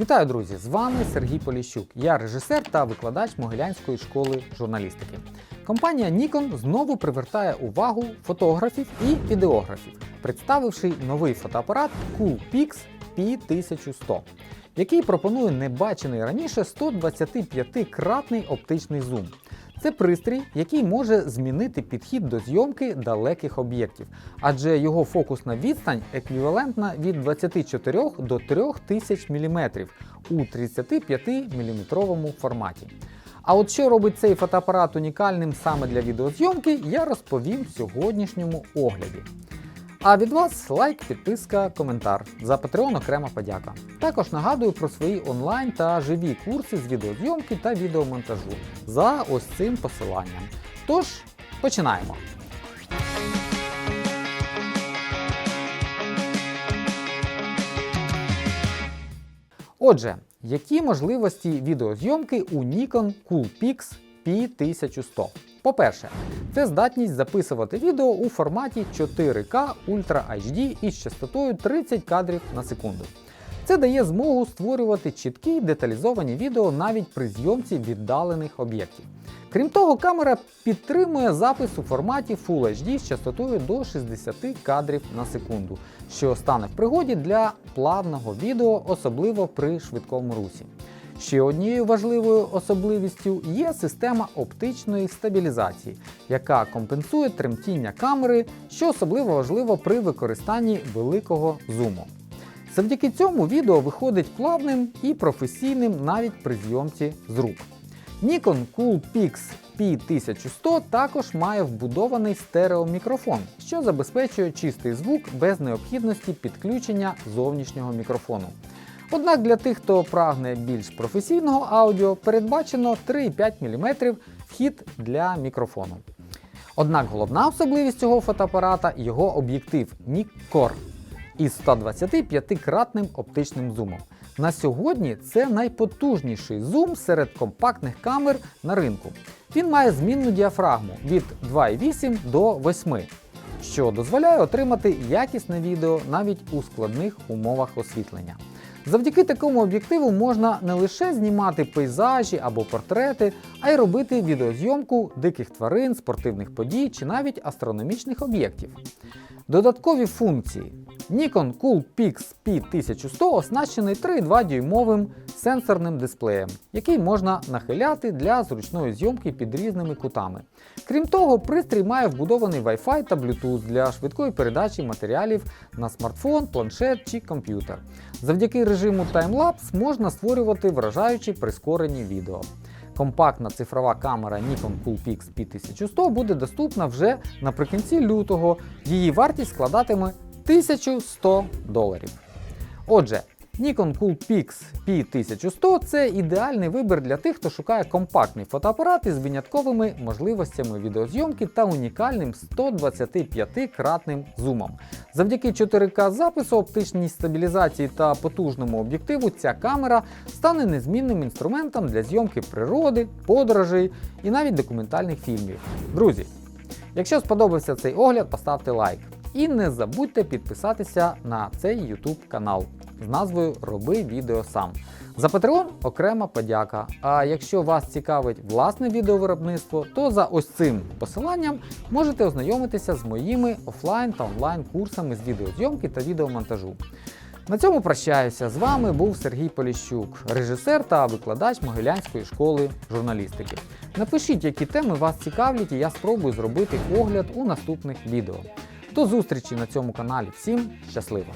Вітаю, друзі! З вами Сергій Поліщук. Я режисер та викладач Могилянської школи журналістики. Компанія Nikon знову привертає увагу фотографів і відеографів, представивши новий фотоапарат Coolpix P1100, який пропонує небачений раніше 125-кратний оптичний зум. Це пристрій, який може змінити підхід до зйомки далеких об'єктів, адже його фокусна відстань еквівалентна від 24 до 3000 мм у 35 мм форматі. А от що робить цей фотоапарат унікальним саме для відеозйомки, я розповім в сьогоднішньому огляді. А від вас лайк, підписка, коментар. За Patreon окрема подяка. Також нагадую про свої онлайн та живі курси з відеозйомки та відеомонтажу за ось цим посиланням. Тож, починаємо. Отже, які можливості відеозйомки у Nikon Coolpix P1100? По-перше, це здатність записувати відео у форматі 4К Ultra HD із частотою 30 кадрів на секунду. Це дає змогу створювати чіткі деталізовані відео навіть при зйомці віддалених об'єктів. Крім того, камера підтримує запис у форматі Full HD з частотою до 60 кадрів на секунду, що стане в пригоді для плавного відео, особливо при швидкому русі. Ще однією важливою особливістю є система оптичної стабілізації, яка компенсує тремтіння камери, що особливо важливо при використанні великого зуму. Завдяки цьому відео виходить плавним і професійним навіть при зйомці з рук. Nikon Coolpix P1100 також має вбудований стереомікрофон, що забезпечує чистий звук без необхідності підключення зовнішнього мікрофону. Однак для тих, хто прагне більш професійного аудіо, передбачено 3,5 мм вхід для мікрофону. Однак головна особливість цього фотоапарата його об'єктив Nikkor із 125-кратним оптичним зумом. На сьогодні це найпотужніший зум серед компактних камер на ринку. Він має змінну діафрагму від 2,8 до 8, що дозволяє отримати якісне відео навіть у складних умовах освітлення. Завдяки такому об'єктиву можна не лише знімати пейзажі або портрети, а й робити відеозйомку диких тварин, спортивних подій чи навіть астрономічних об'єктів. Додаткові функції. Nikon Coolpix P1100 оснащений 3,2 дюймовим сенсорним дисплеєм, який можна нахиляти для зручної зйомки під різними кутами. Крім того, пристрій має вбудований Wi-Fi та Bluetooth для швидкої передачі матеріалів на смартфон, планшет чи комп'ютер. Завдяки режиму таймлапс можна створювати вражаючі прискорені відео. Компактна цифрова камера Nikon Coolpix P1100 буде доступна вже наприкінці лютого. Її вартість складатиме 1100 доларів. Отже, Nikon Coolpix P1100 це ідеальний вибір для тих, хто шукає компактний фотоапарат із винятковими можливостями відеозйомки та унікальним 125-кратним зумом. Завдяки 4К запису, оптичній стабілізації та потужному об'єктиву ця камера стане незмінним інструментом для зйомки природи, подорожей і навіть документальних фільмів. Друзі, якщо сподобався цей огляд, поставте лайк. І не забудьте підписатися на цей YouTube канал з назвою Роби відео сам. За Patreon окрема подяка. А якщо вас цікавить власне відеовиробництво, то за ось цим посиланням можете ознайомитися з моїми офлайн та онлайн курсами з відеозйомки та відеомонтажу. На цьому прощаюся. З вами був Сергій Поліщук, режисер та викладач Могилянської школи журналістики. Напишіть, які теми вас цікавлять, і я спробую зробити огляд у наступних відео. До зустрічі на цьому каналі. Всім щасливо!